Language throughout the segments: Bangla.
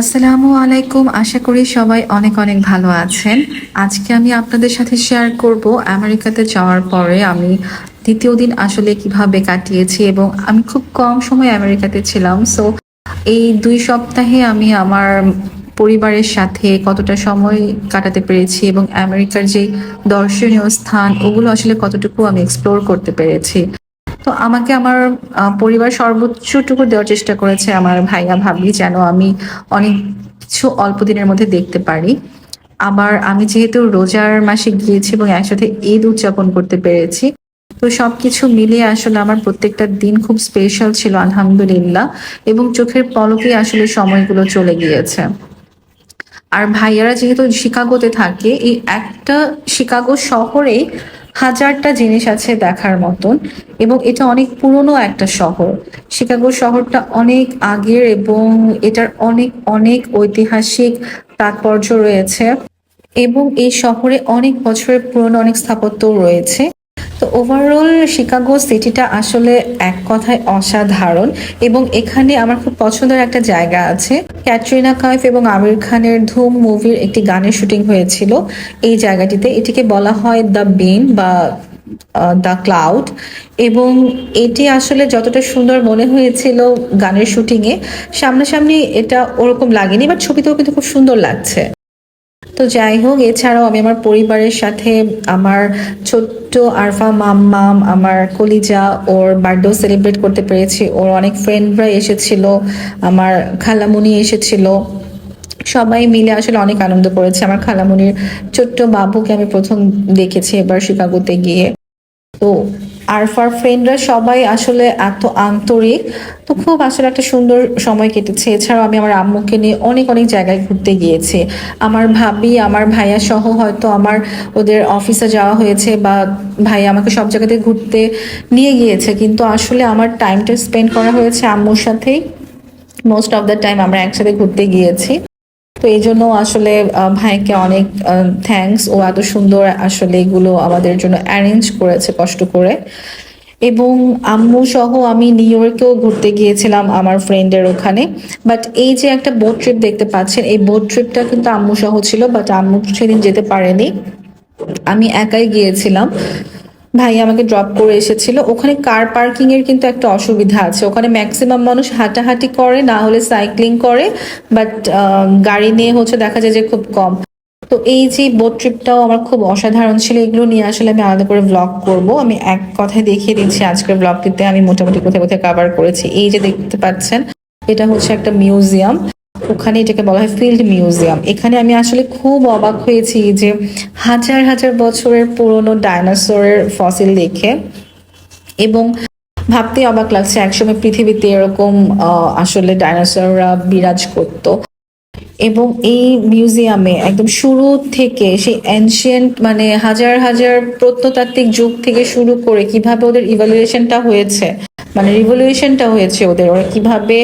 আসসালামু আলাইকুম। আশা করি সবাই অনেক অনেক ভালো আছেন। আজকে আমি আপনাদের সাথে শেয়ার করব আমেরিকাতে যাওয়ার পরে আমি দ্বিতীয় দিন আসলে কীভাবে কাটিয়েছি এবং আমি খুব কম সময় আমেরিকাতে ছিলাম। সো এই দুই সপ্তাহে আমি আমার পরিবারের সাথে কতটা সময় কাটাতে পেরেছি এবং আমেরিকার যে দর্শনীয় স্থান, ওগুলো আসলে কতটুকু আমি এক্সপ্লোর করতে পেরেছি। তো আমাকে আমার পরিবার সর্বোচ্চটুকু দেওয়ার চেষ্টা করেছে আমার ভাইয়া ভাবি যেন আমি অনেক কিছু অল্প দিনের মধ্যে দেখতে পারি। আবার আমি যেহেতু রোজার মাসে গিয়েছি এবং একসাথে ঈদ উদযাপন করতে পেরেছি, তো সবকিছু মিলিয়ে আসলে আমার প্রত্যেকটা দিন খুব স্পেশাল ছিল, আলহামদুলিল্লাহ, এবং চোখের পলকে আসলে সময়গুলো চলে গিয়েছে। আর ভাইয়ারা যেহেতু শিকাগোতে থাকে, এই একটা শিকাগো শহরেই হাজারটা জিনিস আছে দেখার মতন এবং এটা অনেক পুরনো একটা শহর। শিকাগো শহরটা অনেক আগের এবং এটার অনেক অনেক ঐতিহাসিক তাৎপর্য রয়েছে এবং এই শহরে অনেক বছরের পুরনো অনেক স্থাপত্য রয়েছে। ওভারঅল শিকাগো সিটিটা আসলে এক কথায় অসাধারণ এবং এখানে আমার খুব পছন্দের একটা জায়গা আছে। ক্যাটরিনা কাইফ এবং আমির খানের ধুম মুভির একটি গানের শুটিং হয়েছিল। এই জায়গাটিতে এটিকে বলা হয় দ্য বিন বা দ্য ক্লাউড এবং এটি আসলে যতটা সুন্দর মনে হয়েছিল গানের শুটিংয়ে, সামনাসামনি এটা ওরকম লাগেনি বাট ছবিতেও কিন্তু খুব সুন্দর লাগছে। তো যাই হোক, এছাড়াও আমি আমার পরিবারের সাথে আমার ছোট্ট আরফা মাম্মাম আমার কলিজা, ওর বার্থডেও সেলিব্রেট করতে পেরেছি। ওর অনেক ফ্রেন্ডরা এসেছিল, আমার খালামুনি এসেছিল। সবাই মিলে আসলে অনেক আনন্দ করেছে। আমার খালামুনির ছোট্ট বাবুকে আমি প্রথম দেখেছি এবার শিকাগোতে গিয়ে। তো আরফার ফ্রেন্ডরা সবাই আসলে এত আন্তরিক। তো খুব আসলে একটা সুন্দর সময় কেটেছে। এছাড়াও আমি আমার আম্মুকে নিয়ে অনেক অনেক জায়গায় ঘুরতে গিয়েছি। আমার ভাবি, আমার ভাইয়া সহ হয়তো আমার ওদের অফিসে যাওয়া হয়েছে বা ভাইয়া আমাকে সব জায়গাতে ঘুরতে নিয়ে গিয়েছে। কিন্তু আসলে আমার টাইমটা স্পেন্ড করা হয়েছে আম্মুর সাথেই। মোস্ট অফ দ্য টাইম আমরা একসাথে ঘুরতে গিয়েছি। তো এই জন্য আসলে ভাইকে অনেক থ্যাঙ্কস ও এত সুন্দর আসলে এগুলো আমাদের জন্য অ্যারেঞ্জ করেছে কষ্ট করে। এবং আম্মু সহ আমি নিউ ইয়র্কেও ঘুরতে গিয়েছিলাম আমার ফ্রেন্ডের ওখানে। বাট এই যে একটা বোট ট্রিপ দেখতে পাচ্ছেন, এই বোট ট্রিপটা কিন্তু আম্মু সহ ছিল বাট আম্মু সেদিন যেতে পারেনি। আমি একাই গিয়েছিলাম। ভাই আমাকে ড্রপ করে এসেছিল। ওখানে কার পার্কিং এর কিন্তু একটা অসুবিধা আছে। ওখানে ম্যাক্সিমাম মানুষ হাঁটাহাঁটি করে, না হলে সাইক্লিং করে বাট গাড়ি নিয়ে হচ্ছে দেখা যায় যে খুব কম। তো এই যে বোট ট্রিপটাও আমার খুব অসাধারণ ছিল, এগুলো নিয়ে আসলে আমি আলাদা করে ব্লগ করব। আমি এক কথায় দেখিয়ে দিচ্ছি আজকের ব্লগটিতে আমি মোটামুটি কোথায় কোথায় কভার করেছি। এই যে দেখতে পাচ্ছেন, এটা হচ্ছে একটা মিউজিয়াম ওখানে এটাকে বলা হয় ফিল্ড মিউজিয়াম এখানে আমি আসলে খুব অবাক হয়েছি যে হাজার হাজার বছরের পুরনো ডায়নোসরের ফসিল দেখে এবং ভাবতে অবাক লাগছে একসময় পৃথিবীতে এরকম আসলে ডায়নোসররা বিরাজ করতো। এবং এই মিউজিয়ামে একদম শুরু থেকে সেই এনশিয়েন্ট মানে হাজার হাজার প্রত্নতাত্ত্বিক যুগ থেকে শুরু করে কীভাবে ওদের ইভালুয়েশনটা হয়েছে মানে রিভলিউশনটা হয়েছে ওদের। ওরা কীভাবে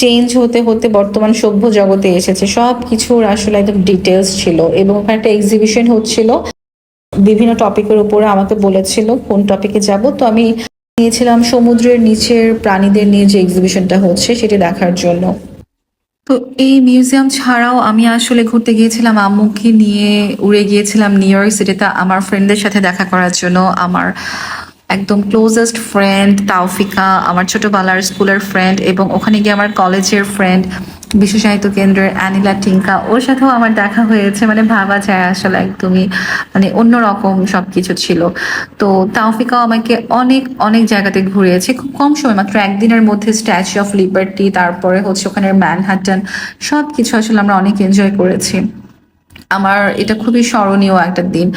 চেঞ্জ হতে হতে বর্তমান সভ্য জগতে এসেছে, সব কিছুর আসলে একদম ডিটেলস ছিল এবং ওখানে একটা এক্সিবিশন হচ্ছিল। বিভিন্ন টপিকের উপরে আমাকে বলেছিল কোন টপিকে যাব। তো আমি নিয়েছিলাম সমুদ্রের নিচের প্রাণীদের নিয়ে যে এক্সিবিশনটা হচ্ছে সেটি দেখার জন্য। তো এই মিউজিয়াম ছাড়াও আমি আসলে ঘুরতে গিয়েছিলাম, আম্মুকে নিয়ে উড়ে গিয়েছিলাম নিউ ইয়র্ক সিটিতে আমার ফ্রেন্ডদের সাথে দেখা করার জন্য, আমার একদম ক্লোজেস্ট ফ্রেন্ড তাওফিকা, আমার ছোটবেলার স্কুলের ফ্রেন্ড এবং ওখানে গিয়ে আমার কলেজের ফ্রেন্ড বিশ্ব সাহিত্য কেন্দ্রের অ্যানিলা টিঙ্কা, ওর সাথেও আমার দেখা হয়েছে মানে ভাবা যায় আসলে একদমই মানে অন্যরকম সবকিছু ছিল। তো তাওফিকাও আমাকে অনেক অনেক জায়গাতে ঘুরিয়েছে, খুব কম সময় মাত্র, একদিনের মধ্যে স্ট্যাচু অফ লিবার্টি তারপরে হচ্ছে ওখানের ম্যানহাটন সব কিছু আসলে আমরা অনেক এনজয় করেছি। আমার এটা খুবই স্মরণীয় একটা দিন।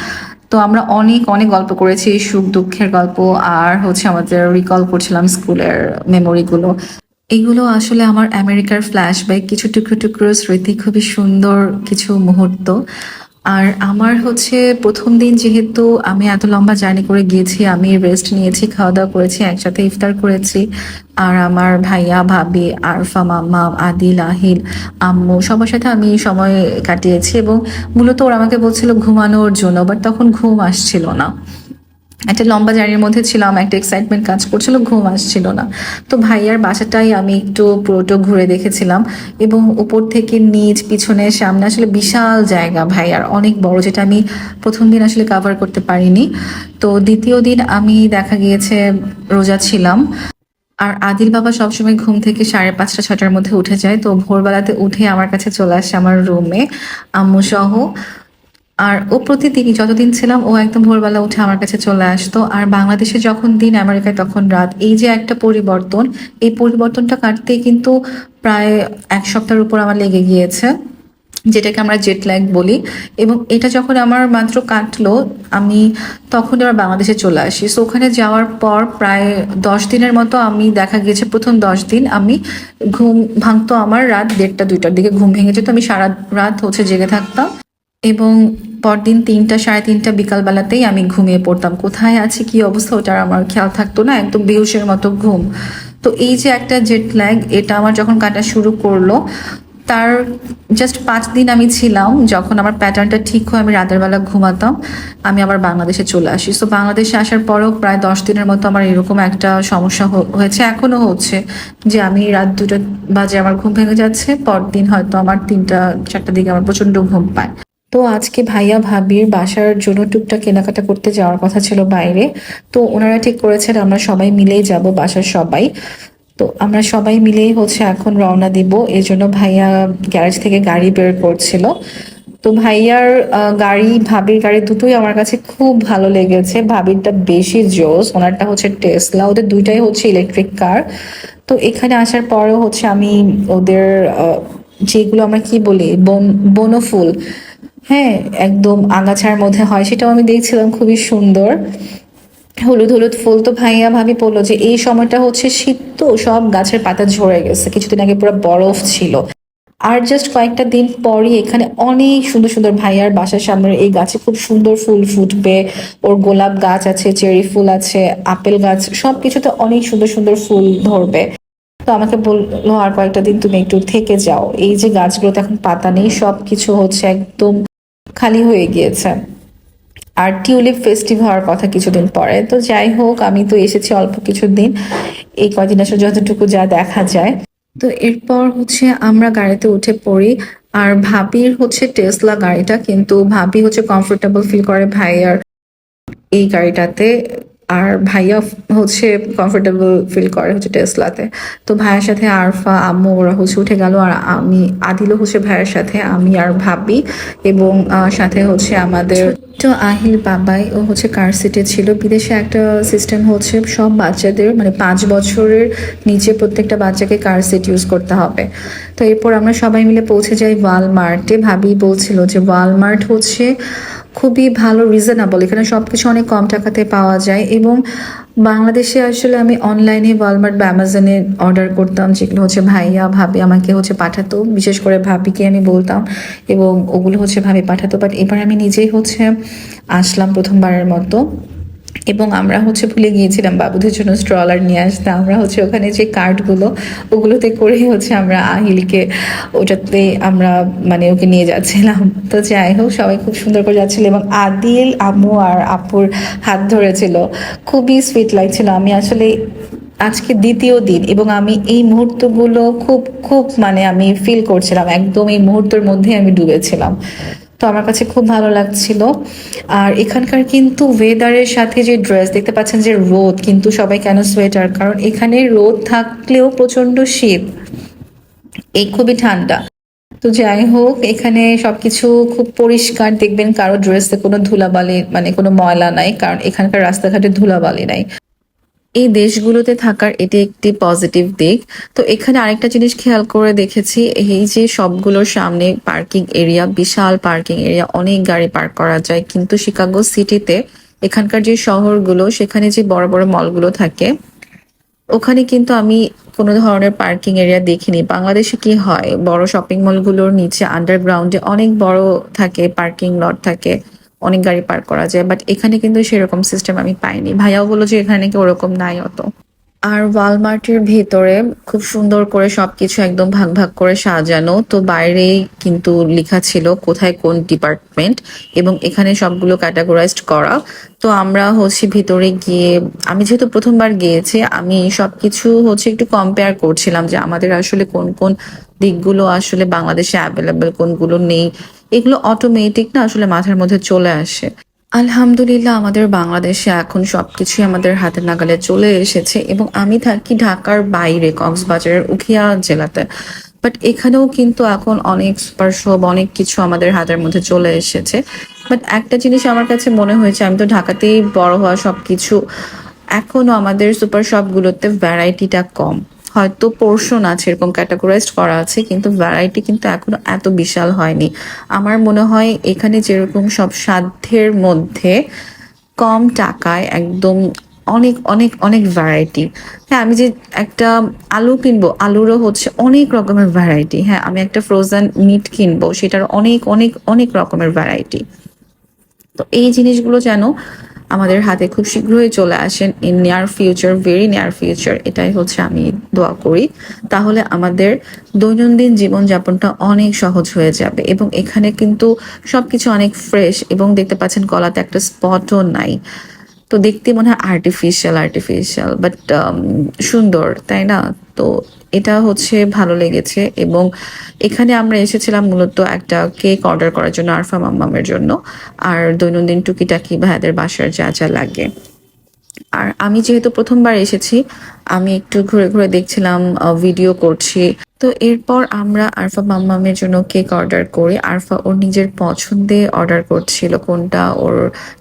তো আমরা অনেক অনেক গল্প করেছি, সুখ দুঃখের গল্প আর হচ্ছে আমাদের রিকল করছিলাম স্কুলের মেমোরিগুলো এগুলো আসলে আমার আমেরিকার ফ্ল্যাশব্যাক কিছু টুকরো টুকরো স্মৃতি, খুবই সুন্দর কিছু মুহূর্ত। আর আমার হচ্ছে প্রথম দিন যেহেতু আমি এত লম্বা জার্নি করে গিয়েছি, আমি রেস্ট নিয়েছি খাওয়া দাওয়া করেছি, একসাথে ইফতার করেছি। আর আমার ভাইয়া, ভাবি, আরফা, মাম্মা আদিল আহিল আম্মু সবার সাথে আমি সময় কাটিয়েছি এবং মূলত ওরা আমাকে বলছিল ঘুমানোর জন্য বাট তখন ঘুম আসছিল না। একটা লম্বা জার্নির মধ্যে ছিলাম, একটা এক্সাইটমেন্ট কাজ করছিল, ঘুম আসছিল না। তো ভাইয়ার বাসাটাই আমি একটু পুরোটো ঘুরে দেখেছিলাম এবং উপর থেকে নিচ, পিছনে, সামনে আসলে বিশাল জায়গা ভাইয়ার, অনেক বড়, যেটা আমি প্রথম দিন আসলে কাভার করতে পারিনি। তো দ্বিতীয় দিন আমি দেখা গিয়েছে রোজা ছিলাম। আর আদিল বাবা সবসময় ঘুম থেকে সাড়ে পাঁচটা ছটার মধ্যে উঠে যায়। তো ভোরবেলাতে উঠে আমার কাছে চলে আসে আমার রুমে আম্মু সহ। আর ও প্রতিদিনই, যতদিন ছিলাম, ও একদম ভোরবেলা উঠে আমার কাছে চলে আসতো। আর বাংলাদেশে যখন দিন, আমেরিকায় তখন রাত, এই যে একটা পরিবর্তন, এই পরিবর্তনটা কাটতে কিন্তু প্রায় এক সপ্তাহের উপর আমার লেগে গিয়েছে, যেটাকে আমরা জেট ল্যাগ বলি। এবং এটা যখন আমার মাত্র কাটলো, আমি তখন আবার বাংলাদেশে চলে আসি। সো ওখানে যাওয়ার পর প্রায় দশ দিনের মতো আমি দেখা গিয়েছে, প্রথম দশ দিন আমি ঘুম ভাঙতো আমার রাত দেড়টা, দুইটার দিকে। ঘুম ভেঙে যেত, আমি সারা রাত হচ্ছে জেগে থাকতাম। এবং পরদিন তিনটা, সাড়ে তিনটা বিকালবেলাতেই আমি ঘুমিয়ে পড়তাম। কোথায় আছে, কি অবস্থা, ওটার আমার খেয়াল থাকতো না, একদম বেহুশের মতো ঘুম। তো এই যে একটা জেট ল্যাগ এটা আমার যখন কাটা শুরু করল, তার জাস্ট পাঁচ দিন আমি ছিলাম, যখন আমার প্যাটার্নটা ঠিক হয়ে আমি রাতের বেলা ঘুমাতাম, আমি আবার বাংলাদেশে চলে আসি। তো বাংলাদেশে আসার পরেও প্রায় দশ দিনের মতো আমার এরকম একটা সমস্যা হয়েছে এখনও হচ্ছে যে আমি রাত দুটো বাজে আমার ঘুম ভেঙে যাচ্ছে, পরদিন হয়তো আমার তিনটা, চারটার দিকে আমার প্রচণ্ড ঘুম পায়। তো আজকে ভাইয়া ভাবির বাসার জন্য টুকটাক কেনাকাটা করতে যাওয়ার কথা ছিল বাইরে। তো ওনারা ঠিক করেছেন, আমরা সবাই মিলেই যাব বাসার সবাই। তো আমরা সবাই মিলেই হচ্ছে এখন রওনা দিব। এই জন্য ভাইয়া গ্যারেজ থেকে গাড়ি বের করছিল। তো ভাইয়ার গাড়ি, ভাবির গাড়ি দুটোই আমার কাছে খুব ভালো লেগেছে। ভাবিরটা বেশি জোস, ওনারটা হচ্ছে টেসলা ওদের দুইটাই হচ্ছে ইলেকট্রিক কার তো এখানে আসার পরেও হচ্ছে আমি ওদের যেগুলো আমরা কি বলি, বন, বনফুল হ্যাঁ একদম আগাছার মধ্যে হয়, সেটাও আমি দেখছিলাম, খুবই সুন্দর। হলুদ হলুদ ফুল তো ভাইয়া ভাবি বলল যে এই সময়টা হচ্ছে শীত তো, সব গাছের পাতা ঝরে গেছে, কিছুদিন আগে পুরো বরফ ছিল। আর জাস্ট কয়েকটা দিন পরই এখানে অনেক সুন্দর সুন্দর ভাইয়ার বাসার সামনে এই গাছে খুব সুন্দর ফুল ফুটবে। ওর গোলাপ গাছ আছে, চেরি ফুল আছে, আপেল গাছ, সবকিছুতে অনেক সুন্দর সুন্দর ফুল ধরবে। তো আমাকে বলল, আর কয়েকটা দিন তুমি একটু থেকে যাও। এই যে গাছগুলোতে এখন পাতা নেই, সবকিছু হচ্ছে একদম খালি হয়ে গিয়েছে। আর টিউলিপ ফেস্টিভ হওয়ার কথা কিছুদিন পরে। তো যাই হোক, আমি তো এসেছি অল্প কিছুদিন। এই কদিন আসলে যতটুকু যা দেখা যায়। তো এরপর হচ্ছে আমরা গাড়িতে উঠে পড়ি। আর ভাবির হচ্ছে টেসলা গাড়িটা, কিন্তু ভাবি হচ্ছে কমফোর্টেবল ফিল করে ভাইয়ার এই গাড়িটাতে। আর ভাইয়া হচ্ছে কমফোর্টেবল ফিল করে হচ্ছে টেসলাতে। তো ভাইয়ের সাথে আরফা, আম্মু ওরা হচ্ছে উঠে গেল আর আমি, আদিলও হচ্ছে ভাইয়ের সাথে, আমি আর ভাবি এবং সাথে হচ্ছে আমাদের তো আহিল বাবাই ও হচ্ছে কার সিটে ছিল। বিদেশে একটা সিস্টেম হচ্ছে সব বাচ্চাদের মানে পাঁচ বছরের নিচে প্রত্যেকটা বাচ্চাকে কার সিট ইউজ করতে হবে। তো এরপর আমরা সবাই মিলে পৌঁছে যাই ওয়ালমার্টে ভাবি বলছিল যে ওয়ালমার্ট হচ্ছে খুবই ভালো রিজনেবল এখানে সব কিছু অনেক কম টাকাতে পাওয়া যায় এবং বাংলাদেশে আসলে আমি অনলাইনে ওয়ালমার্ট বা অ্যামাজনে অর্ডার করতাম, যেগুলো হচ্ছে ভাইয়া, ভাবি আমাকে হচ্ছে পাঠাতো। বিশেষ করে ভাবিকে আমি বলতাম এবং ওগুলো হচ্ছে ভাবি পাঠাতো। বাট এবার আমি নিজেই হচ্ছে আসলাম প্রথমবারের মতো। এবং আমরা হচ্ছে ভুলে গিয়েছিলাম বাবুদের জন্য স্ট্রলার নিয়ে আসতে। আমরা হচ্ছে ওখানে যে কার্ডগুলো, ওগুলোতে করে হচ্ছে আমরা আহিলকে, ওটাতে আমরা মানে ওকে নিয়ে যাচ্ছিলাম। তো যাই হোক, সবাই খুব সুন্দর করে যাচ্ছিল এবং আদিল, আম্মু আর আপুর হাত ধরেছিল। খুবই সুইট লাগছিল। আমি আসলে আজকে দ্বিতীয় দিন এবং আমি এই মুহূর্তগুলো খুব খুব মানে আমি ফিল করছিলাম। একদম এই মুহূর্তের মধ্যে আমি ডুবেছিলাম। তো আমার কাছে খুব ভালো লাগছিল। আর এখানকার কিন্তু ওয়েদারের সাথে যে ড্রেস দেখতে পাচ্ছেন যে রোদ, কিন্তু সবাই কেন সোয়েটার কারণ এখানে রোদ থাকলেও প্রচণ্ড শীত। এই খুবই ঠান্ডা। তো যাই হোক, এখানে সবকিছু খুব পরিষ্কার। দেখবেন কারও ড্রেসে কোনো ধুলাবালি মানে কোনো ময়লা নাই, কারণ এখানকার রাস্তাঘাটে ধুলাবালি নাই। এই দেশগুলোতে থাকার এটি একটি পজিটিভ দিক। তো এখানে আরেকটা জিনিস খেয়াল করে দেখেছি, এই যে সবগুলোর সামনে পার্কিং এরিয়া বিশাল পার্কিং এরিয়া অনেক গাড়ি পার্ক করা যায়। কিন্তু শিকাগো সিটিতে এখানকার যে শহরগুলো, সেখানে যে বড় বড় মলগুলো থাকে, ওখানে কিন্তু আমি কোনো ধরনের পার্কিং এরিয়া দেখিনি। বাংলাদেশে কি হয়? বড় শপিং মলগুলোর নিচে আন্ডারগ্রাউন্ডে অনেক বড় থাকে পার্কিং লট থাকে। অনেক গাড়ি পার্ক করা যায় বাট এখানে কিন্তু সেরকম সিস্টেম আমি পাইনি। ভাইয়াও বলল যে এখানে নাকি ওরকম নাই অত। আর ওয়ালমার্টের ভেতরে খুব সুন্দর করে সবকিছু একদম ভাগ ভাগ করে সাজানো, তো বাইরেই কিন্তু লেখা ছিল কোথায় কোন ডিপার্টমেন্ট এবং এখানে সবগুলো ক্যাটাগরাইজড করা। তো আমরা হচ্ছে ভিতরে গিয়ে, আমি যেহেতু প্রথমবার গিয়েছি, আমি সবকিছু হচ্ছে একটু কম্পেয়ার করছিলাম যে আমাদের আসলে কোন কোন দিকগুলো আসলে বাংলাদেশে অ্যাভেলেবেল কোনগুলো নেই। এগুলো অটোমেটিক না আসলে মাথার মধ্যে চলে আসে। আলহামদুলিল্লাহ, আমাদের বাংলাদেশে এখন সবকিছুই আমাদের হাতের নাগালে চলে এসেছে এবং আমি থাকি ঢাকার বাইরে, কক্সবাজারের উখিয়া জেলাতে। বাট এখানেও কিন্তু এখন অনেক সুপার শপ অনেক কিছু আমাদের হাতের মধ্যে চলে এসেছে। বাট একটা জিনিস আমার কাছে মনে হয়েছে, আমি তো ঢাকাতেই বড় হওয়া সবকিছু, এখনও আমাদের সুপার শপগুলোতে ভ্যারাইটিটা কম। হয়তো পোর্শন আছে, এরকম ক্যাটাগরাইজড করা আছে, কিন্তু ভ্যারাইটি কিন্তু এখনও এত বিশাল হয়নি। আমার মনে হয় এখানে যেরকম সব সাধ্যের মধ্যে কম টাকায় একদম অনেক অনেক অনেক ভ্যারাইটি হ্যাঁ আমি যে একটা আলু কিনবো, আলুরও হচ্ছে অনেক রকমের ভ্যারাইটি হ্যাঁ আমি একটা ফ্রোজেন মিট কিনবো, সেটার অনেক অনেক অনেক রকমের ভ্যারাইটি তো এই জিনিসগুলো যেন আমাদের হাতে খুব শীঘ্রই চলে আসেন in near future very near future এটাই হচ্ছে আমি দোয়া করি। তাহলে আমাদের দৈনন্দিন জীবনযাপনটা অনেক সহজ হয়ে যাবে এবং এখানে কিন্তু সবকিছু অনেক ফ্রেশ এবং দেখতে পাচ্ছেন কলাতে একটা স্পটও নাই। তো দেখতে মনে হয় আর্টিফিশিয়াল আর্টিফিশিয়াল বাট সুন্দর, তাই না? তো এটা হচ্ছে ভালো লেগেছে এবং এখানে আমরা এসেছিলাম মূলত একটা কেক অর্ডার করার জন্য আরফা মাম্মামের জন্য। আর দৈনন্দিন টুকিটাকি ভাইয়াদের বাসার যা যা লাগে। আর আমি যেহেতু প্রথমবার এসেছি, আমি একটু ঘুরে ঘুরে দেখছিলাম ভিডিও করছি। তো এরপর আমরা আরফা মাম্মামের জন্য কেক অর্ডার করি। আরফা ওর নিজের পছন্দে অর্ডার করছিল কোনটা ওর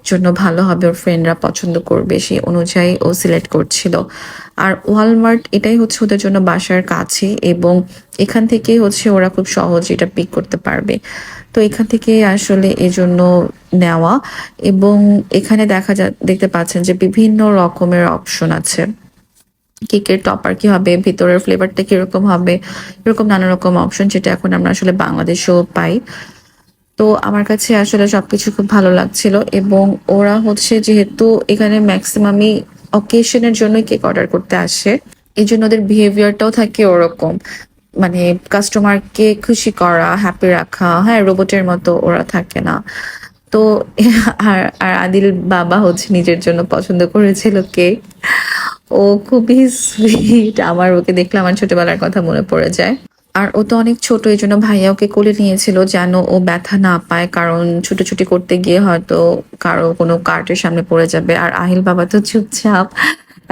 জন্য ভালো হবে, ওর ফ্রেন্ডরা পছন্দ করবে সেই অনুযায়ী ও সিলেক্ট করছিল। আর ওয়ালমার্ট এটাই হচ্ছে ওদের জন্য বাসার কাছে এবং এখান থেকে হচ্ছে ওরা খুব সহজে এটা পিক করতে পারবে। তো এখান থেকে আসলে এজন্য নেওয়া এবং এখানে দেখা যা, দেখতে পাচ্ছেন যে বিভিন্ন রকমের অপশন আছে। কেকের টপার কি হবে, ভিতরের ফ্লেভারটা কীরকম হবে, এরকম নানা রকম অপশন যেটা এখন আমরা আসলে বাংলাদেশেও পাই। তো আমার কাছে আসলে সবকিছু খুব ভালো লাগছিল এবং ওরা হচ্ছে যেহেতু এখানে ম্যাক্সিমামই অকেশনের জন্য কেক অর্ডার করতে আসে এই জন্য ওদের বিহেভিয়ারটাও থাকে ওরকম। মানে কাস্টমারকে খুশি করা হ্যাপি রাখা হ্যাঁ রোবটের মতো ওরা থাকে না। তো আর আর আদিল বাবা হচ্ছে নিজের জন্য পছন্দ করেছিল কেক ও খুবই সুইট আমার ওকে দেখলে আমার ছোটবেলার কথা মনে পড়ে যায়। আর ও তো অনেক ছোট, এই জন্য ভাইয়া ওকে কোলে নিয়েছিল যেন ও ব্যথা না পায়, কারণ ছুটোছুটি করতে গিয়ে হয়তো কারও কোনো কার্টের সামনে পড়ে যাবে। আর আহিল বাবা তো চুপচাপ,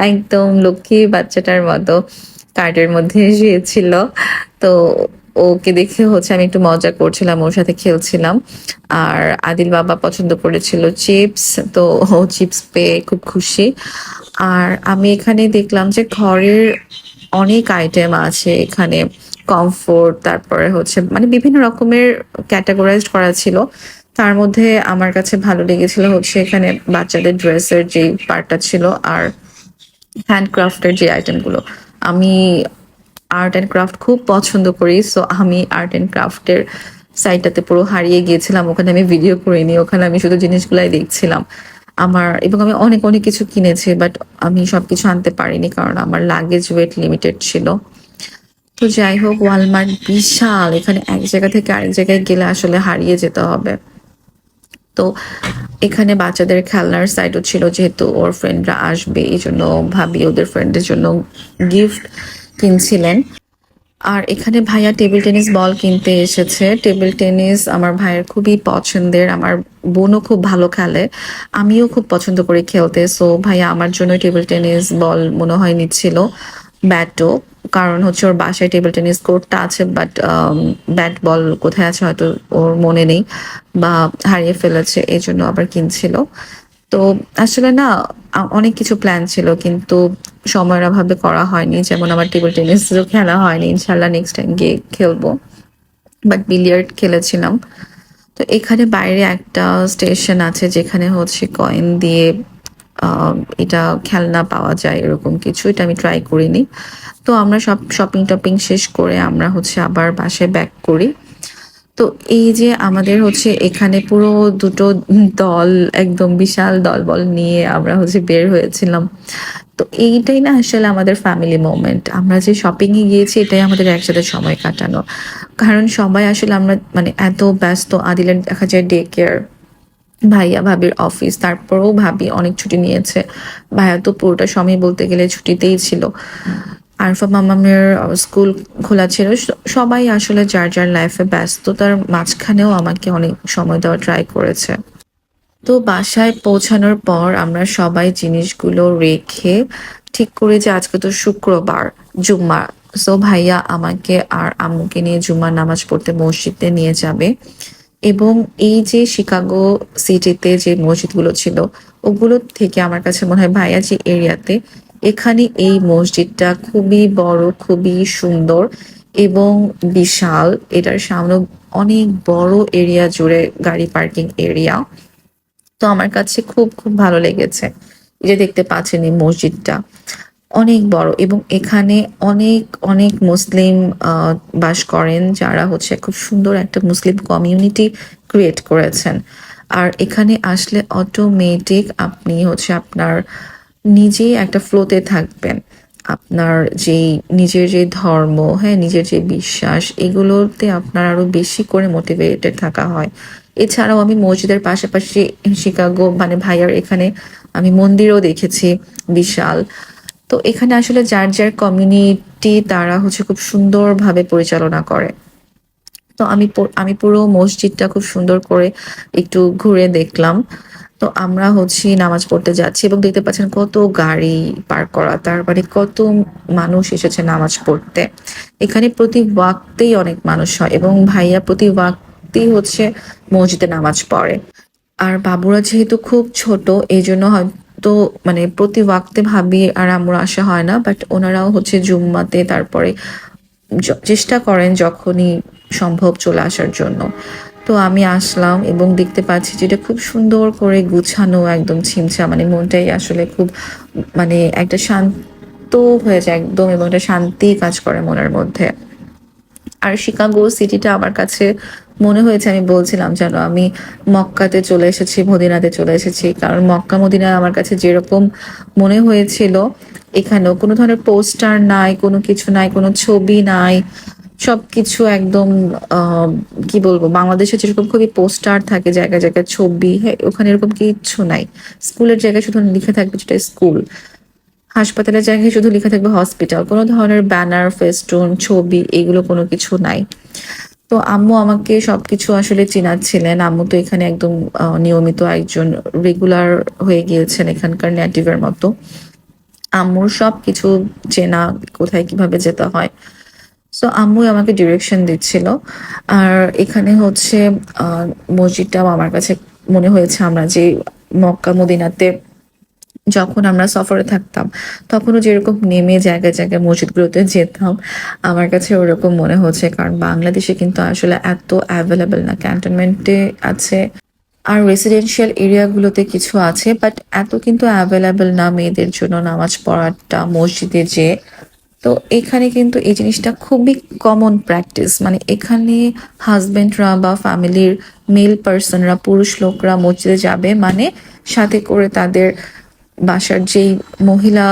একদম লক্ষ্মী বাচ্চাটার মতো কার্টের মধ্যে শুয়েছিল। তো ওকে দেখে হচ্ছে আমি একটু মজা করছিলাম, ওর সাথে খেলছিলাম। আর আদিল বাবা পছন্দ করেছিল চিপস, তো ও চিপস পেয়ে খুব খুশি। আর আমি এখানে দেখলাম যে ঘরের অনেক আইটেম আছে। এখানে কমফোর্ট তারপরে হচ্ছে মানে বিভিন্ন রকমের ক্যাটাগরাইজড করা ছিল। তার মধ্যে আমার কাছে ভালো লেগেছিল হচ্ছে এখানে বাচ্চাদের ড্রেসের যেই পার্টটা ছিল আর হ্যান্ডক্রাফটের যে আইটেমগুলো আমি আর্ট অ্যান্ড ক্রাফট খুব পছন্দ করি সো আমি আর্ট অ্যান্ড ক্রাফটের সাইটটাতে পুরো হারিয়ে গিয়েছিলাম। ওখানে আমি ভিডিও করিনি, ওখানে আমি শুধু জিনিসগুলাই দেখছিলাম। আমার, এবং আমি অনেক অনেক কিছু কিনেছি বাট আমি সবকিছু আনতে পারিনি কারণ আমার লাগেজ ওয়েট লিমিটেড ছিল। তো যাই হোক ওয়ালমার্ট বিশাল, এখানে এক জায়গা থেকে আরেক জায়গায় গেলে আসলে হারিয়ে যেতে হবে। তো এখানে বাচ্চাদের খেলনার সাইডও ছিল, যেহেতু ওর ফ্রেন্ডরা আসবে, এই জন্য ভাবি ওদের ফ্রেন্ডের জন্য গিফট কিনছিলেন। আর এখানে ভাইয়া টেবিল টেনিস বল কিনতে এসেছে। টেবিল টেনিস আমার ভাইয়ের খুবই পছন্দের, আমার বোনও খুব ভালো খেলে, আমিও খুব পছন্দ করি খেলতে। সো ভাইয়া আমার জন্য টেবিল টেনিস বল মনে হয় নিচ্ছিল, ব্যাটও, কারণ হচ্ছে ওর বাসায় টেবিল টেনিস কোর্টটা আছে বাট ব্যাট বল কোথায় আছে হয়তো ওর মনে নেই, বা হারিয়ে ফেলেছে এই জন্য আবার কিনছিল। তো, আসলে না অনেক কিছু প্ল্যান ছিল, কিন্তু সময়ের অভাবে করা হয়নি। যেমন আমার টেবিল টেনিসও খেলা হয়নি ইনশাল্লাহ নেক্সট টাইম গিয়ে খেলব। বাট বিলিয়ার্ড খেলেছিলাম। তো এখানে বাইরে একটা স্টেশন আছে যেখানে হচ্ছে কয়েন দিয়ে এটা খেলনা পাওয়া যায়, এরকম কিছু। এটা আমি ট্রাই করিনি। তো আমরা সব শপিং টপিং শেষ করে আমরা হচ্ছে আবার বাসায় ব্যাক করি। তো এই যে আমাদের হচ্ছে এখানে পুরো দুটো দল, একদম বিশাল দল বল নিয়ে আমরা হচ্ছে বের হয়েছিলাম। তো এইটাই না আসলে আমাদের ফ্যামিলি মোমেন্ট আমরা যে শপিং এ গিয়েছি, এটাই আমাদের একসাথে সময় কাটানো। কারণ সবাই আসলে আমরা মানে এত ব্যস্ত। আদিলের দেখা যায় ডে কেয়ার ভাইয়া ভাবির অফিস তারপরেও ভাবি অনেক ছুটি নিয়েছে। ভাইয়া তো পুরোটা সময় বলতে গেলে ছুটিতেই ছিল। আরফা মামামের স্কুল খোলা ছিল। সবাই আসলে যার যার লাইফে ব্যস্ততার মাঝখানেও আমাকে অনেক সময় দেওয়া ট্রাই করেছে। তো বাসায় পৌঁছানোর পর আমরা সবাই জিনিসগুলো রেখে ঠিক করে যে আজকে তো শুক্রবার, জুম্মা। সো ভাইয়া আমাকে আর আম্মুকে নিয়ে জুম্মার নামাজ পড়তে মসজিদে নিয়ে যাবে। এবং এই যে শিকাগো সিটিতে যে মসজিদগুলো ছিল, ওগুলো থেকে আমার কাছে মনে হয় ভাইয়া যে এরিয়াতে এখানে এই মসজিদটা খুবই বড়, খুবই সুন্দর এবং বিশাল। এটার সামনে অনেক বড় এরিয়া জুড়ে গাড়ি পার্কিং এরিয়া। তো আমার কাছে খুব খুব ভালো লেগেছে এই যে দেখতে পাচ্ছেন এই মসজিদটা। অনেক বড় এবং এখানে অনেক অনেক মুসলিম বাস করেন যারা হচ্ছে খুব সুন্দর একটা মুসলিম কমিউনিটি ক্রিয়েট করেছেন। আর এখানে আসলে অটোমেটিক আপনি হচ্ছে আপনার নিজেই একটা ফ্লোতে থাকবেন। আপনার যে নিজের যে ধর্ম হ্যাঁ নিজের যে বিশ্বাস, এগুলোতে আপনার আরও বেশি করে মোটিভেটেড থাকা হয়। এছাড়াও আমি মসজিদের পাশাপাশি শিকাগো মানে ভাইয়ার এখানে আমি মন্দিরও দেখেছি, বিশাল। তো এখানে আসলে যার যার কমিউনিটি তারা হচ্ছে খুব সুন্দরভাবে পরিচালনা করে। তো আমি আমি পুরো মসজিদটা খুব সুন্দর করে একটু ঘুরে দেখলাম। তো আমরা হচ্ছে নামাজ পড়তে যাচ্ছি এবং দেখতে পাচ্ছেন কত গাড়ি পার্ক করা, তার মানে কত মানুষ এসেছে নামাজ পড়তে। এখানে প্রতি ওয়াক্তেই অনেক মানুষ হয় এবং ভাইয়া প্রতি ওয়াক্তেই হচ্ছে মসজিদে নামাজ পড়ে। আর বাবুরা যেহেতু খুব ছোট এই জন্য হয়তো মানে প্রতি ওয়াক্তে ভাবি আর আমরা আসা হয় না বাট ওনারাও হচ্ছে জুম্মাতে তারপরে চেষ্টা করেন যখনই সম্ভব চলে আসার জন্য। তো আমি আসলাম এবং দেখতে পাচ্ছি যেটা খুব সুন্দর করে গুছানো একদম ছিমছা মানে মনটাই আসলে খুব মানে একটা শান্ত হয়ে যায় একদম এবং একটা শান্তি কাজ করে মনের মধ্যে। আর শিকাগো সিটিটা আমার কাছে মনে হয়েছে, আমি বলছিলাম যেন আমি মক্কাতে চলে এসেছি, মদিনাতে চলে এসেছি, কারণ মক্কা মদিনায় আমার কাছে যেরকম মনে হয়েছিল, এখানেও কোনো ধরনের পোস্টার নাই, কোনো কিছু নাই, কোনো ছবি নাই সবকিছু একদম কি বলব, বাংলাদেশে যেরকম খুবই পোস্টার থাকে, জায়গায় জায়গায় ছবি ওখানে এরকম কিচ্ছু নাই। স্কুলের জায়গায় শুধু লিখে থাকবে যেটা স্কুল। হাসপাতালের জায়গায় শুধু লিখে থাকবে হসপিটাল। কোনো ধরনের ব্যানার, ফেস্টুন, ছবি, এগুলো কোনো কিছু নাই। তো আম্মু আমাকে সবকিছু আসলে চিনাচ্ছিলেন। আম্মু তো এখানে একদম নিয়মিত একজন রেগুলার হয়ে গিয়েছেন এখানকার নেটিভের মতো। আম্মুর সব কিছু চেনা কোথায় কীভাবে যেতে হয়। সো আম্মু আমাকে ডিরেকশন দিচ্ছিল। আর এখানে হচ্ছে মসজিদটাও আমার কাছে মনে হয়েছে আমরা যে মক্কা, মদিনাতে যখন আমরা সফরে থাকতাম, তখনও যেরকম নেমে জায়গায় জায়গায় মসজিদগুলোতে যেতাম, আমার কাছে ওরকম মনে হচ্ছে। কারণ বাংলাদেশে কিন্তু আসলে এত অ্যাভেলেবেল না ক্যান্টনমেন্টে আছে। আর রেসিডেন্সিয়াল এরিয়াগুলোতে কিছু আছে বাট এত কিন্তু অ্যাভেলেবেল না মেয়েদের জন্য নামাজ পড়াটা, মসজিদে যে তো এখানে কিন্তু এই জিনিসটা খুবই কমন প্র্যাকটিস মানে এখানে হাজবেন্ডরা বা ফ্যামিলির মেল পার্সনরা পুরুষ লোকরা মসজিদে যাবে মানে সাথে করে তাদের বাসার যেই মহিলা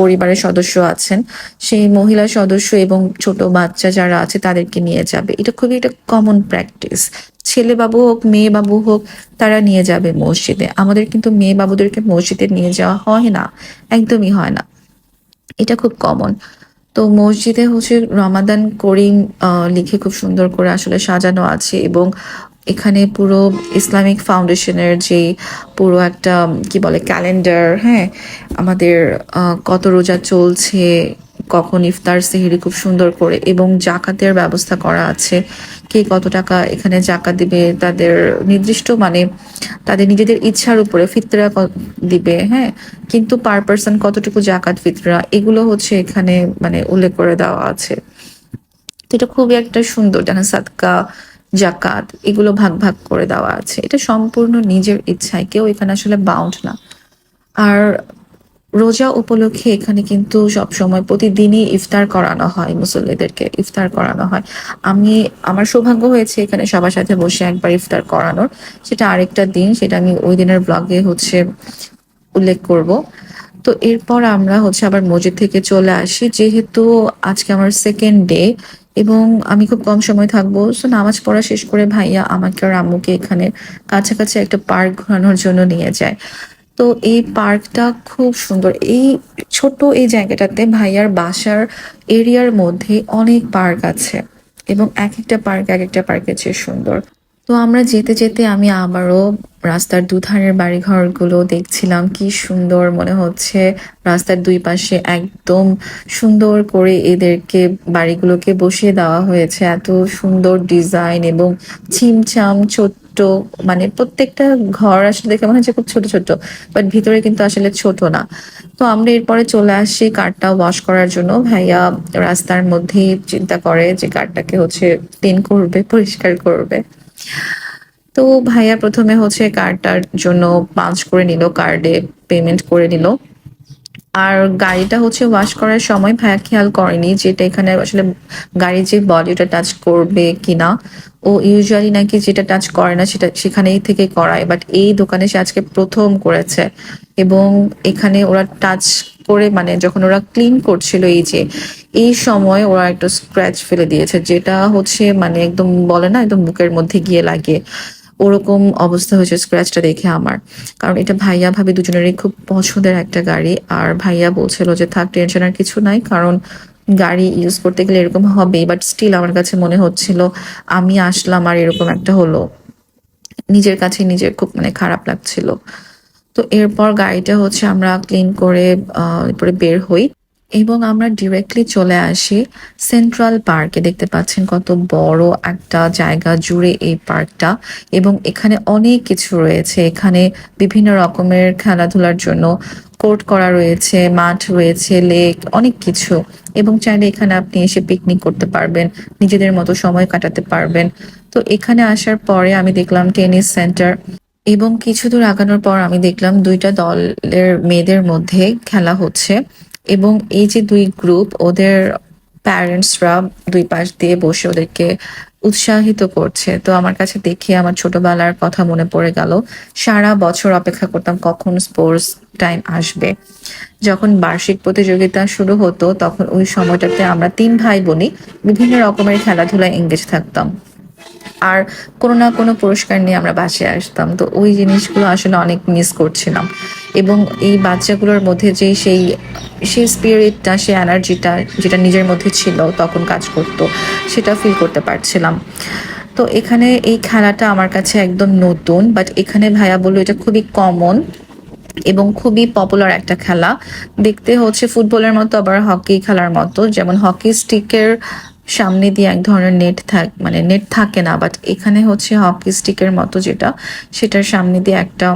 পরিবারের সদস্য আছেন, সেই মহিলা সদস্য এবং ছোট বাচ্চা যারা আছে তাদেরকে নিয়ে যাবে। এটা খুবই একটা কমন প্র্যাকটিস ছেলে বাবু হোক মেয়ে বাবু হোক, তারা নিয়ে যাবে মসজিদে। আমাদের কিন্তু মেয়ে বাবুদেরকে মসজিদে নিয়ে যাওয়া হয় না, একদমই হয় না। এটা খুব কমন তো মসজিদে হচ্ছে রমাদান করিম লিখে খুব সুন্দর করে আসলে সাজানো আছে এবং এখানে পুরো ইসলামিক ফাউন্ডেশনের যে পুরো একটা, কি বলে ক্যালেন্ডার হ্যাঁ আমাদের কত রোজা চলছে কখন ইফতার সেহরি খুব সুন্দর করে এবং জাকাতের ব্যবস্থা করা আছে। কে কত টাকা এখানে জাকাত দিবে, তাদের নির্দিষ্ট মানে তাদের নিজেদের ইচ্ছার উপরে ফিতরা দিবে হ্যাঁ? কিন্তু পার পার্সন কতটুকু জাকাত ফিতরা, এগুলো হচ্ছে এখানে মানে উল্লেখ করে দেওয়া আছে। তো এটা খুবই একটা সুন্দর, যেন সাদকা, জাকাত, এগুলো ভাগ ভাগ করে দেওয়া আছে। এটা সম্পূর্ণ নিজের ইচ্ছায়, কেউ এখানে আসলে বাউন্ড না। আর রোজা উপলক্ষে এখানে কিন্তু সব সময় প্রতিদিনই ইফতার করানো হয়, মুসল্লিদেরকে ইফতার করানো হয়। আমি, আমার সৌভাগ্য হয়েছে এখানে সবার সাথে বসে একবার ইফতার করানোর। সেটা আরেকটা দিন, সেটা আমি ওই দিনের ব্লগে হচ্ছে উল্লেখ করব। তো এরপর আমরা হচ্ছে আবার মসজিদ থেকে চলে আসি। যেহেতু আজকে আমার সেকেন্ড ডে এবং আমি খুব কম সময় থাকব সো নামাজ পড়া শেষ করে ভাইয়া আমাকে আর আম্মুকে এখানে কাছাকাছি একটা পার্ক ঘোরানোর জন্য নিয়ে যায়। তো এই পার্কটা খুব সুন্দর। এই ছোট এই জায়গাটাতে ভাইয়ার বাসার এরিয়ার মধ্যে অনেক পার্ক আছে এবং এক একটা পার্ক এক একটা পার্কের চেয়ে সুন্দর। তো আমরা যেতে যেতে আমি আবারও রাস্তার দুধারের বাড়িঘরগুলো দেখছিলাম। কি সুন্দর মনে হচ্ছে। রাস্তার দুই পাশে একদম সুন্দর করে এদেরকে, বাড়িগুলোকে বসিয়ে দেওয়া হয়েছে। এত সুন্দর ডিজাইন এবং ছিমছাম ছোট্ট মানে প্রত্যেকটা ঘর আসলে দেখে মনে হচ্ছে খুব ছোট ছোট বাট ভিতরে কিন্তু আসলে ছোট না। তো আমরা এরপরে চলে আসি কারটা ওয়াশ করার জন্য। ভাইয়া রাস্তার মধ্যেই চিন্তা করে যে কারটাকে হচ্ছে ক্লিন করবে, পরিষ্কার করবে। তো ভাইয়া প্রথমে হচ্ছে কার্ডটার জন্য পাঞ্চ করে নিল, কার্ডে পেমেন্ট করে নিল। আর গাড়িটা হচ্ছে ওয়াশ করার সময় ভাইয়া খেয়াল করেনি যেটা এখানে আসলে গাড়ির যে বডিটা টাচ করবে কিনা। ও ইউজুয়ালি নাকি যেটা টাচ করে না সেটা সেখানেই থেকে করায় বাট এই দোকানে সে আজকে প্রথম করেছে। এবং এখানে ওরা টাচ করে মানে যখন ওরা ক্লিন করছিল এই যে, এই সময় ওরা একটা স্ক্র্যাচ ফেলে দিয়েছে, যেটা হচ্ছে মানে একদম বলে না, একদম বুকের মধ্যে গিয়ে লাগে। ওরকম অবস্থা হয়েছে স্ক্র্যাচটা দেখে আমার। কারণ এটা ভাইয়া ভাবি দুজনেরই খুব পছন্দের একটা গাড়ি। আর ভাইয়া বলছিল যে, থাক টেনশন আর কিছু নাই, কারণ গাড়ি ইউজ করতে গেলে এরকম হবে বাট স্টিল আমার কাছে মনে হচ্ছিল, আমি আসলাম আর এরকম একটা হলো। নিজের কাছে নিজের খুব মানে খারাপ লাগছিল। তো এরপর গাড়িটা হচ্ছে আমরা ক্লিন করে এরপরে বের হই এবং আমরা ডিরেক্টলি চলে আসি সেন্ট্রাল পার্কে দেখতে পাচ্ছেন কত বড় একটা জায়গা জুড়ে এই পার্কটা এবং এখানে অনেক কিছু রয়েছে। এখানে বিভিন্ন রকমের খেলাধুলার জন্য কোর্ট করা রয়েছে, মাঠ রয়েছে লেক অনেক কিছু এবং চাইলে এখানে আপনি এসে পিকনিক করতে পারবেন, নিজেদের মতো সময় কাটাতে পারবেন। তো এখানে আসার পরে আমি দেখলাম টেনিস সেন্টার এবং কিছু দূর আগানোর পর আমি দেখলাম দুইটা দলের মেয়েদের মধ্যে খেলা হচ্ছে এবং এই যে দুই গ্রুপ ওদের প্যারেন্টসরা দুই পাশ দিয়ে বসে ওদেরকে উৎসাহিত করছে। তো আমার কাছে দেখে আমার ছোটবেলার কথা মনে পড়ে গেল। সারা বছর অপেক্ষা করতাম কখন স্পোর্টস টাইম আসবে। যখন বার্ষিক প্রতিযোগিতা শুরু হতো, তখন ওই সময়টাতে আমরা তিন ভাই বোনই বিভিন্ন রকমের খেলাধুলায় এঙ্গেজ থাকতাম। আর কোনো না কোনো পুরস্কার নিয়ে আমরা বাসায় আসতাম। তো ওই জিনিসগুলো আসলে অনেক মিস করছিলাম। এবং এই বাচ্চাগুলোর মধ্যে যে সেই সেই স্পিরিটটা সেই এনার্জিটা যেটা নিজের মধ্যে ছিল, তখন কাজ করতো, সেটা ফিল করতে পারছিলাম। তো এখানে এই খেলাটা আমার কাছে একদম নতুন বাট এখানে ভাইয়া বলল এটা খুবই কমন এবং খুবই পপুলার একটা খেলা। দেখতে হচ্ছে ফুটবলের মতো, আবার হকি খেলার মতো। যেমন হকি স্টিকের সামনে দিয়ে এক ধরনের নেট থাক মানে নেট থাকে না বাট এখানে হচ্ছে হকি স্টিকের মতো যেটা, সেটার সামনে দিয়ে একটা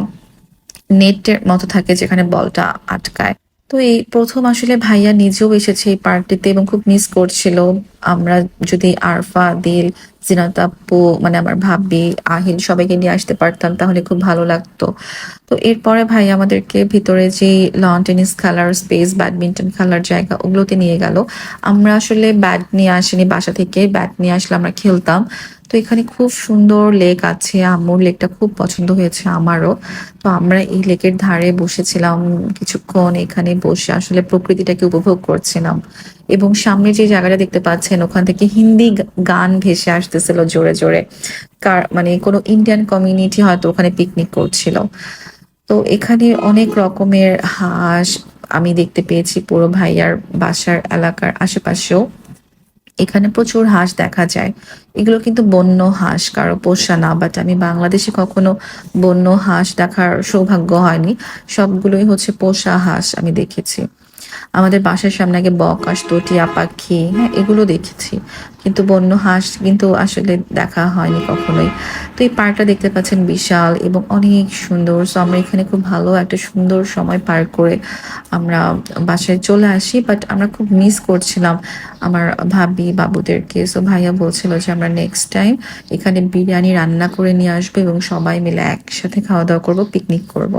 নেটের মতো থাকে যেখানে বলটা আটকায়। তো এই প্রথম আসলে ভাইয়া নিজেও এসেছে এই পার্টিতে এবং খুব মিস করছিল। আমরা যদি আরফা দিল জিনাতাপ্পু মানে আমার ভাবি, আহিল সবাইকে নিয়ে আসতে পারতাম, তাহলে খুব ভালো লাগতো। তো এরপরে ভাই আমাদেরকে ভিতরে যে লন টেনিস খেলার স্পেস ব্যাডমিন্টন খেলার জায়গা, ওগুলোতে নিয়ে গেল। আমরা আসলে ব্যাট নিয়ে আসিনি বাসা থেকে ব্যাট নিয়ে আসলে আমরা খেলতাম। তো এখানে খুব সুন্দর লেক আছে। আম্মুর লেকটা খুব পছন্দ হয়েছে আমারও। তো আমরা এই লেকের ধারে বসেছিলাম কিছুক্ষণ। এখানে বসে আসলে প্রকৃতিটাকে উপভোগ করছিলাম। এবং সামনে যে জায়গাটা দেখতে পাচ্ছেন, ওখান থেকে হিন্দি গান ভেসে আসতেছিল জোরে জোরে। কার মানে কোনো ইন্ডিয়ান কমিউনিটি হয়তো ওখানে পিকনিক করছিল। তো এখানে অনেক রকমের হাঁস আমি দেখতে পেয়েছি পুরো ভাইয়ার বাসার এলাকার আশেপাশেও। এখানে প্রচুর হাঁস দেখা যায়। এগুলো কিন্তু বন্য হাঁস, কারও পোষা না বাট আমি বাংলাদেশে কখনো বন্য হাঁস দেখার সৌভাগ্য হয়নি। সবগুলোই হচ্ছে পোষা হাঁস আমি দেখেছি। আমাদের বাসার সামনে আগে বক আসতো টিয়া পাখি হ্যাঁ এগুলো দেখেছি। কিন্তু বন্য হাঁস কিন্তু আসলে দেখা হয়নি কখনোই। তো এই পার্কটা দেখতে পাচ্ছেন বিশাল এবং অনেক সুন্দর। সো আমরা এখানে খুব ভালো একটা সুন্দর সময় পার করে আমরা বাসায় চলে আসি বাট আমরা খুব মিস করছিলাম আমার ভাবি বাবুদেরকে। সো ভাইয়া বলছিল যে আমরা নেক্সট টাইম এখানে বিরিয়ানি রান্না করে নিয়ে আসব এবং সবাই মিলে একসাথে খাওয়া দাওয়া করব পিকনিক করব।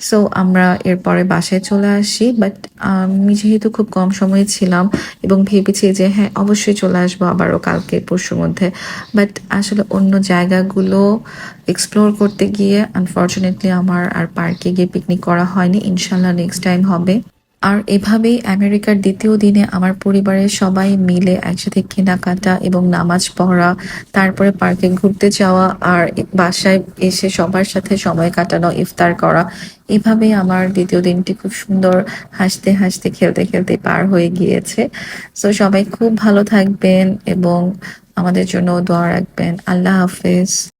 সো আমরা এরপরে বাসায় চলে আসি বাট আমি যেহেতু খুব কম সময়ে ছিলাম এবং ভেবেছি যে হ্যাঁ অবশ্যই চলে আসব আবারও কালকে পরশুর মধ্যে। বাট আসলে অন্য জায়গাগুলো এক্সপ্লোর করতে গিয়ে আনফর্চুনেটলি আমার আর পার্কে গিয়ে পিকনিক করা হয়নি। ইনশাল্লাহ নেক্সট টাইম হবে। আর এভাবেই আমেরিকার দ্বিতীয় দিনে আমার পরিবারের সবাই মিলে একসাথে কেনাকাটা এবং নামাজ পড়া, তারপরে পার্কে ঘুরতে যাওয়া আর বাসায় এসে সবার সাথে সময় কাটানো, ইফতার করা। এভাবেই আমার দ্বিতীয় দিনটি খুব সুন্দর হাসতে হাসতে, খেলতে খেলতে পার হয়ে গিয়েছে। সো সবাই খুব ভালো থাকবেন এবং আমাদের জন্য দোয়া রাখবেন। আল্লাহ হাফেজ।